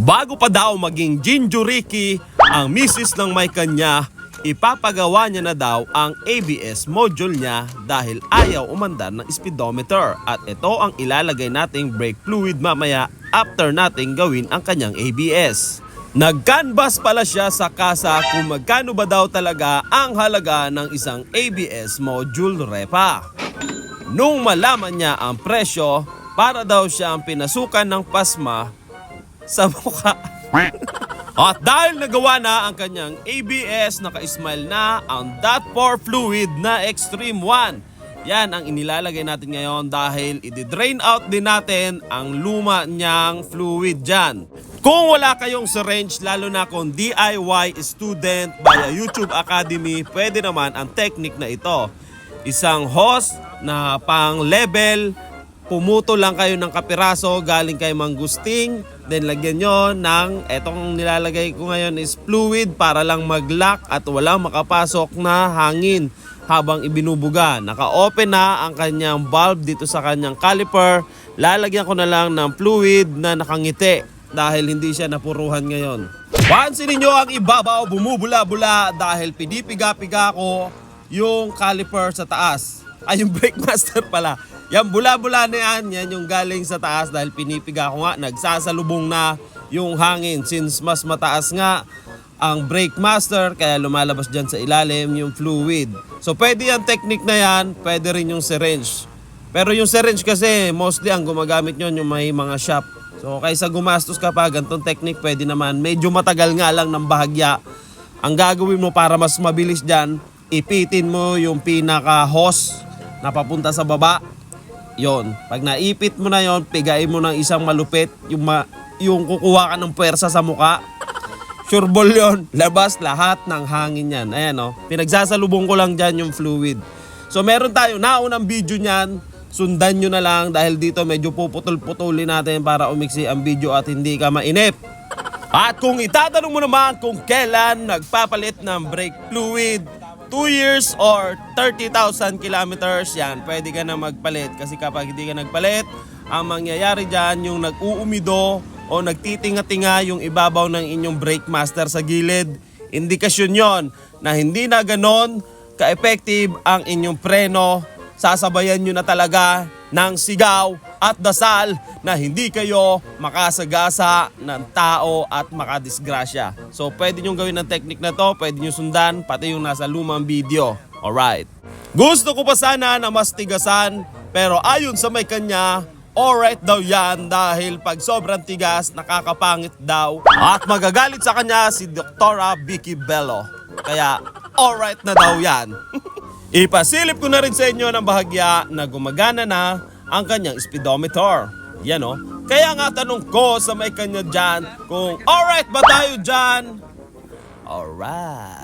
Bago pa daw maging Jinjuriki, ang misis ng may kanya, ipapagawa niya na daw ang ABS module niya dahil ayaw umandar ng speedometer. At ito ang ilalagay nating brake fluid mamaya after nating gawin ang kanyang ABS. Nag-canvas pala siya sa kasa kung magkano ba daw talaga ang halaga ng isang ABS module repa. Nung malaman niya ang presyo, para daw siya ang pinasukan ng pasma sa mukha. At dahil nagawa na ang kanyang ABS, naka-smile na ang DOT4 fluid na Extreme 1. Yan ang inilalagay natin ngayon dahil i-drain out din natin ang luma niyang fluid dyan. Kung wala kayong syringe, lalo na kung DIY student via YouTube Academy, pwede naman ang technique na ito. Isang hose na pang level pumuto lang kayo ng kapiraso galing kay mangusting then lagyan nyo ng etong nilalagay ko ngayon is fluid para lang mag-lock at walang makapasok na hangin habang ibinubuga. Naka-open na ang kanyang valve dito sa kanyang caliper. Lalagyan ko na lang ng fluid na nakangiti dahil hindi siya napuruhan ngayon. Pansinin nyo ang ibabaw bumubula-bula dahil pinipiga-piga ko yung caliper sa taas. Ay, yung brake master pala. Yan bula-bula na yan, yan yung galing sa taas dahil pinipiga ko nga, nagsasalubong na yung hangin since mas mataas nga ang brake master kaya lumalabas dyan sa ilalim yung fluid. So pwede yung technique na yan, pwede rin yung syringe. Pero yung syringe kasi mostly ang gumagamit nyo yung may mga shop. So kaysa gumastos ka pa, ganitong technique pwede naman. Medyo matagal nga lang ng bahagya. Ang gagawin mo para mas mabilis dyan, ipitin mo yung pinaka-hose na papunta sa baba. Yon. Pag naipit mo na yon, pigain mo ng isang malupit, yung, ma- yung kukuha ka ng puwersa sa muka. Sure ball yun. Labas lahat ng hangin yan. Ayan o. Pinagsasalubong ko lang dyan yung fluid. So meron tayo naunang video niyan. Sundan nyo na lang dahil dito medyo puputol-putulin natin para umiksi ang video at hindi ka mainip. At kung itatanong mo naman kung kailan nagpapalit ng brake fluid, 2 years or 30,000 kilometers, yan, pwede ka na magpalit. Kasi kapag hindi ka nagpalit, ang mangyayari dyan, yung nag-uumido o nagtitinga-tinga yung ibabaw ng inyong brake master sa gilid, indikasyon yon na hindi na ganon ka-effective ang inyong preno sasabayan nyo na talaga ng sigaw at dasal na hindi kayo makasagasa ng tao at makadisgrasya. So pwede nyo gawin ang technique na to, pwede nyo sundan, pati yung nasa lumang video. Alright. Gusto ko pa sana na mas tigasan, pero ayon sa may kanya, alright daw yan dahil pag sobrang tigas, nakakapangit daw. At magagalit sa kanya si Dr. Vicky Bello. Kaya alright na daw yan. Ipasilip ko na rin sa inyo ng bahagya na gumagana na ang kanyang speedometer. Yan o. Kaya nga tanong ko sa may kanya dyan kung alright ba tayo dyan? Alright.